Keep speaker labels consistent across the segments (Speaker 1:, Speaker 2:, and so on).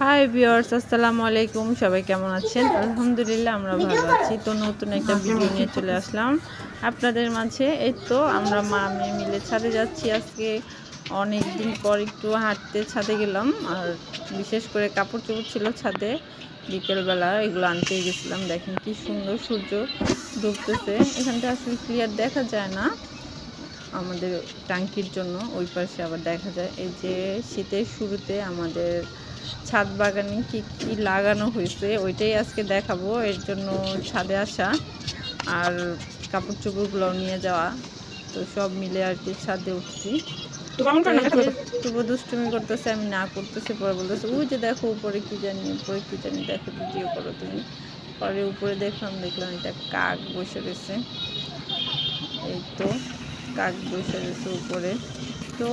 Speaker 1: Hi viewers আসসালামু আলাইকুম। সবাই কেমন আছেন? আলহামদুলিল্লাহ আমরা ভালো আছি। তো নতুন একটা ভিডিও নিয়ে চলে আসলাম। আপনাদের মাঝে এই তো আমরা মা মেয়ে মিলে ছাদে যাচ্ছি। আজকে অনেক দিন পর একটু হাঁটতে ছাদে গেলাম। আর বিশেষ করে কাপড় চোপড় ছিল ছাদে। বিকেলবেলা এগুলো আনতে গেছিলাম। দেখেন কি সুন্দর সূর্য ডুবতেছে। এখানটা আসলে ক্লিয়ার দেখা যায় না। আমাদের টাঙ্কির জন্য ওই পাশে আবার দেখা যায়। এই যে শীতের শুরুতে আমাদের ছাদ বাগানে কি কি লাগানো হয়েছে ওইটাই আজকে দেখাবো। এর জন্য ছাদে আসা আর কাপড় চোপড়গুলো নিয়ে যাওয়া। তো সব মিলে আর কি ছাদে উঠছি। তবু দুষ্টুমি করতেছে আমি না করতেছি পরে বলতেছে ওই যে দেখো উপরে কি জানি উপরে কি জানি দেখো ভিডিও করো তুমি। পরে উপরে দেখলাম দেখলাম এটা কাক বসে রয়েছে। এই তো কাক বসে রয়েছে উপরে। তো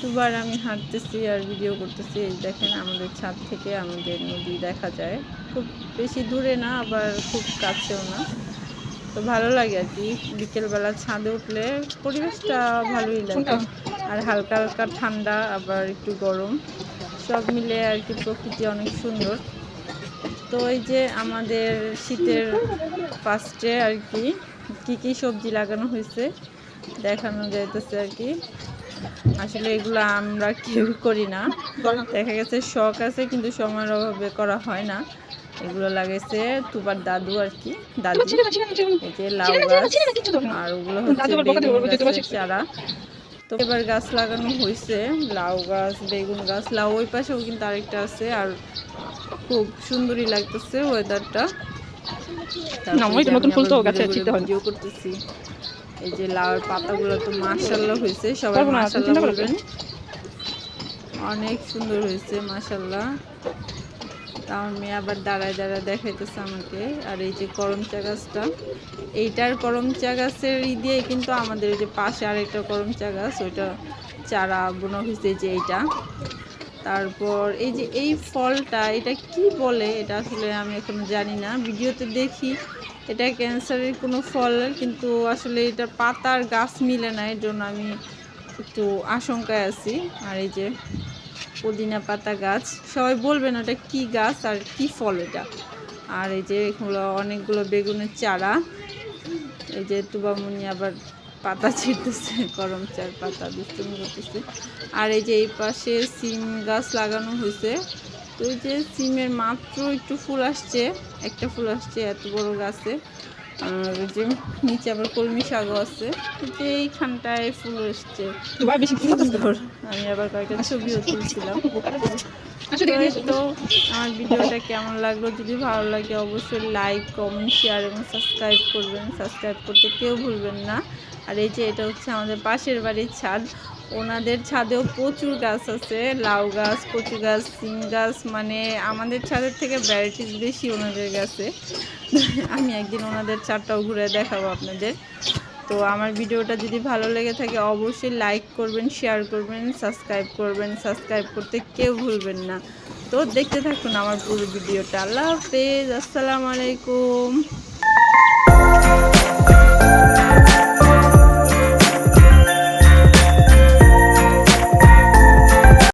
Speaker 1: দুবার আমি হাঁটতেছি আর ভিডিও করতেছি এই দেখেন আমাদের ছাদ থেকে আমাদের নদী দেখা যায়। খুব বেশি দূরে না আবার খুব কাছেও না। তো ভালো লাগে আর কি বিকেলবেলা ছাদে উঠলে পরিবেশটা ভালোই লাগে। আর হালকা হালকা ঠান্ডা আবার একটু গরম। সব মিলে আর কি প্রকৃতি অনেক সুন্দর। তো এই যে আমাদের শীতের ফার্স্টে আর কি কী কী সবজি লাগানো হয়েছে দেখানো যাইতেছে আর কি। আসলে এগুলো আমরা কেউ করি না। দেখা গেছে শখ আছে কিন্তু সময়ের অভাবে করা হয় না। এগুলো লাগাইছে তুবার দাদু আর কি দাদু। এই যে লাউ গাছ আর ওগুলো হচ্ছে চারা। তো এবার গাছ লাগানো হয়েছে লাউ গাছ বেগুন গাছ লাউ ওই পাশেও কিন্তু আরেকটা আছে আর খুব সুন্দরই লাগতেছে ওয়েদারটা
Speaker 2: নতুন ফুল তো গাছে
Speaker 1: করতেছি। এই যে লাউয়ের পাতাগুলো তো হয়েছে সবাই বলবেন। অনেক সুন্দর হয়েছে মেয়ে আবার দাঁড়ায় দাঁড়ায় দেখাইতেছে আমাকে আর এই যে করমচা গাছটা এইটার করমচা গাছের ই দিয়ে কিন্তু আমাদের যে পাশে আরেকটা করমচা গাছ ওইটা চারা বোনা হয়েছে যে এইটা। তারপর এই যে এই ফলটা এটা কি বলে এটা আসলে আমি এখনও জানি না ভিডিওতে দেখি। এটা ক্যান্সারের কোনো ফল, কিন্তু আসলে এটা পাতার গাছ মিলে না এর জন্য আমি একটু আশঙ্কায় আছি। আর এই যে পুদিনা পাতা গাছ, সবাই বলবেন ওটা কি গাছ আর কি ফল এটা। আর এই যে এগুলো অনেকগুলো বেগুনের চারা, এই যে তুবামুনি আবার পাতা ছিঁড়তেছে গরম চার পাতা, দুষ্টুমি করতেছে। আর এই যে এই পাশে সিম গাছ লাগানো হয়েছে তো এই যে সিমের মাত্র একটু ফুল আসছে একটা ফুল আসছে এত বড় গাছে। আর যে নিচে আবার কলমি শাকও আছে। তো যে এইখানটায় ফুল এসছে। আমি আবার কয়েকটা ছবিও তুলছিলাম। তো আমার ভিডিওটা কেমন লাগল? যদি ভালো লাগে, অবশ্যই লাইক কমেন্ট শেয়ার এবং সাবস্ক্রাইব করবেন। সাবস্ক্রাইব করতে কেউ ভুলবেন না। আর এই যে এটা হচ্ছে আমাদের পাশের বাড়ির ছাদ। ওনাদের ছাদেও প্রচুর গাছ আছে। লাউ গাছ, কচু গাছ, সিম গাছ মানে আমাদের ছাদের থেকে ভ্যারাইটিস বেশি ওনাদের গাছে। আমি একদিন ওনাদের ছাদটাও ঘুরে দেখাবো আপনাদের। তো আমার ভিডিওটা যদি ভালো লেগে থাকে, অবশ্যই লাইক করবেন শেয়ার করবেন সাবস্ক্রাইব করবেন সাবস্ক্রাইব করতে কেউ ভুলবেন না। তো দেখতে থাকুন আমার পুরো ভিডিওটা। আল্লাহ হাফেজ, আসসালামু আলাইকুম।